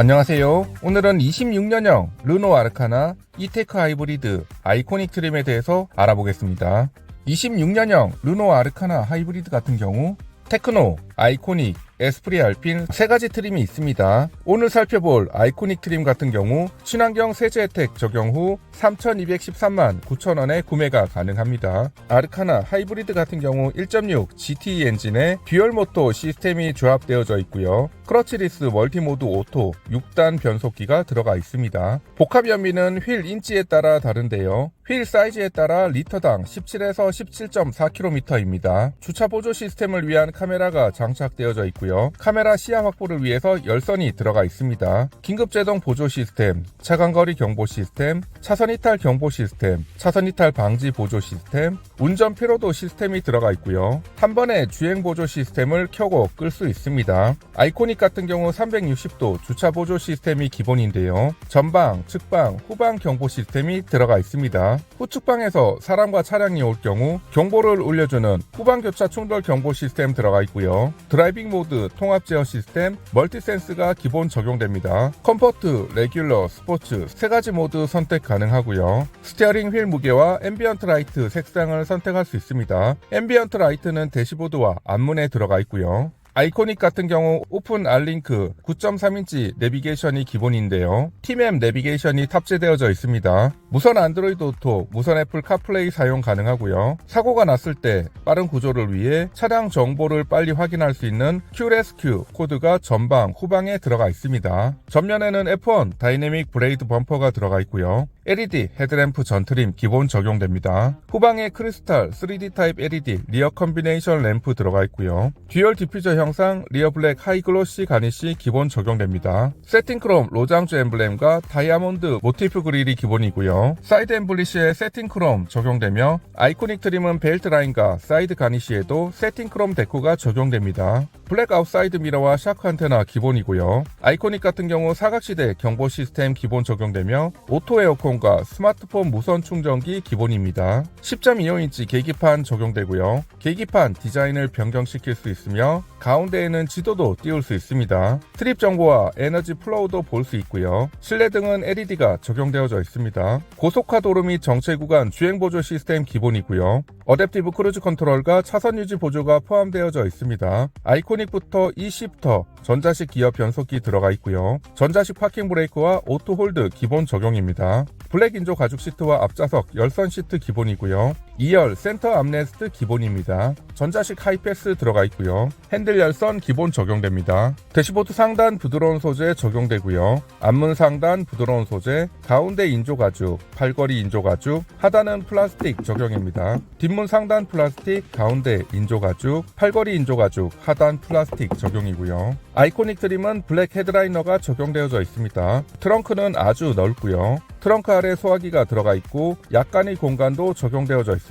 안녕하세요. 오늘은 26년형 르노 아르카나 이테크 하이브리드 아이코닉 트림에 대해서 알아보겠습니다. 26년형 르노 아르카나 하이브리드 같은 경우 테크노, 아이코닉, 에스프리 알핀 세 가지 트림이 있습니다. 오늘 살펴볼 아이코닉 트림 같은 경우 친환경 세제 혜택 적용 후 3,213만 9천원에 구매가 가능합니다. 아르카나 하이브리드 같은 경우 1.6 GT 엔진에 듀얼 모터 시스템이 조합되어져 있고요. 크러치리스 멀티모드 오토 6단 변속기가 들어가 있습니다. 복합 연비는 휠 인치에 따라 다른데요. 휠 사이즈에 따라 리터당 17에서 17.4km입니다. 주차 보조 시스템을 위한 카메라가 장 착되어져 있고요. 카메라 시야 확보를 위해서 열선이 들어가 있습니다. 긴급 제동 보조 시스템, 차간거리 경보 시스템, 차선 이탈 경보 시스템, 차선 이탈 방지 보조 시스템, 운전 피로도 시스템이 들어가 있고요. 한 번에 주행 보조 시스템을 켜고 끌 수 있습니다. 아이코닉 같은 경우 360도 주차 보조 시스템이 기본인데요. 전방, 측방, 후방 경보 시스템이 들어가 있습니다. 후측방에서 사람과 차량이 올 경우 경보를 울려주는 후방 교차 충돌 경보 시스템 들어가 있고요. 드라이빙 모드 통합 제어 시스템, 멀티센스가 기본 적용됩니다. 컴포트, 레귤러, 스포츠 세 가지 모드 선택 가능하고요. 스티어링 휠 무게와 앰비언트 라이트 색상을 선택할 수 있습니다. 앰비언트 라이트는 대시보드와 앞문에 들어가 있고요. 아이코닉 같은 경우 오픈 알링크 9.3인치 내비게이션이 기본인데요. 티맵 내비게이션이 탑재되어져 있습니다. 무선 안드로이드 오토, 무선 애플 카플레이 사용 가능하고요. 사고가 났을 때 빠른 구조를 위해 차량 정보를 빨리 확인할 수 있는 QResQ 코드가 전방, 후방에 들어가 있습니다. 전면에는 F1 다이내믹 브레이드 범퍼가 들어가 있고요. LED 헤드램프 전트림 기본 적용됩니다. 후방에 크리스탈 3D 타입 LED 리어 컨비네이션 램프 들어가 있고요. 듀얼 디퓨저 형상 리어 블랙 하이 글로시 가니시 기본 적용됩니다. 세팅 크롬 로장주 엠블렘과 다이아몬드 모티프 그릴이 기본이고요. 사이드 엠블리시에 세팅 크롬 적용되며 아이코닉 트림은 벨트 라인과 사이드 가니시에도 세팅 크롬 데코가 적용됩니다. 블랙 아웃사이드 미러와 샤크 안테나 기본이고요. 아이코닉 같은 경우 사각시대 경보 시스템 기본 적용되며 오토 에어컨과 스마트폰 무선 충전기 기본입니다. 10.25인치 계기판 적용되고요. 계기판 디자인을 변경시킬 수 있으며 가운데에는 지도도 띄울 수 있습니다. 트립 정보와 에너지 플로우도 볼 수 있고요. 실내 등은 LED가 적용되어져 있습니다. 고속화 도로 및 정체 구간 주행 보조 시스템 기본이고요. 어댑티브 크루즈 컨트롤과 차선 유지 보조가 포함되어져 있습니다. 아이코닉부터 e시프터, 전자식 기어 변속기 들어가 있고요. 전자식 파킹 브레이크와 오토 홀드 기본 적용입니다. 블랙 인조 가죽 시트와 앞좌석 열선 시트 기본이고요. 2열 센터 암레스트 기본입니다. 전자식 하이패스 들어가 있고요. 핸들 열선 기본 적용됩니다. 대시보드 상단 부드러운 소재 적용되고요. 앞문 상단 부드러운 소재, 가운데 인조 가죽, 팔걸이 인조 가죽, 하단은 플라스틱 적용입니다. 뒷문 상단 플라스틱, 가운데 인조 가죽, 팔걸이 인조 가죽, 하단 플라스틱 적용이고요. 아이코닉 트림은 블랙 헤드라이너가 적용되어져 있습니다. 트렁크는 아주 넓고요. 트렁크 아래 소화기가 들어가 있고 약간의 공간도 적용되어져 있습니다.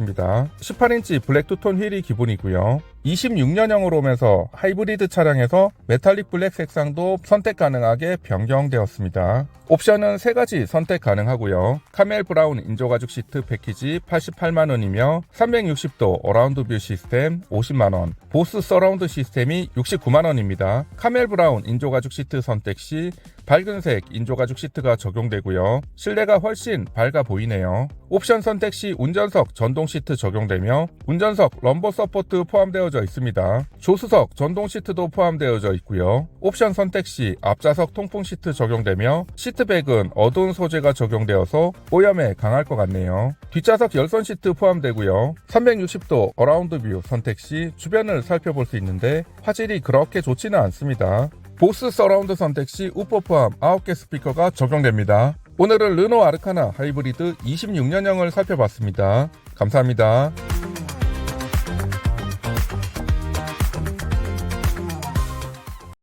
18인치 블랙 투톤 휠이 기본이고요. 26년형으로 오면서 하이브리드 차량에서 메탈릭 블랙 색상도 선택 가능하게 변경되었습니다. 옵션은 세 가지 선택 가능하고요. 카멜 브라운 인조 가죽 시트 패키지 88만원이며 360도 어라운드 뷰 시스템 50만원, 보스 서라운드 시스템이 69만원입니다. 카멜 브라운 인조 가죽 시트 선택 시 밝은색 인조 가죽 시트가 적용되고요. 실내가 훨씬 밝아 보이네요. 옵션 선택 시 운전석 전동 시트 적용되며 운전석 럼버 서포트 포함되어져 있습니다. 조수석 전동 시트도 포함되어져 있고요. 옵션 선택 시 앞좌석 통풍 시트 적용되며 시트백은 어두운 소재가 적용되어서 오염에 강할 것 같네요. 뒷좌석 열선 시트 포함되고요. 360도 어라운드 뷰 선택 시 주변을 살펴볼 수 있는데 화질이 그렇게 좋지는 않습니다. 보스 서라운드 선택 시 우퍼 포함 9개 스피커가 적용됩니다. 오늘은 르노 아르카나 하이브리드 26년형을 살펴봤습니다. 감사합니다.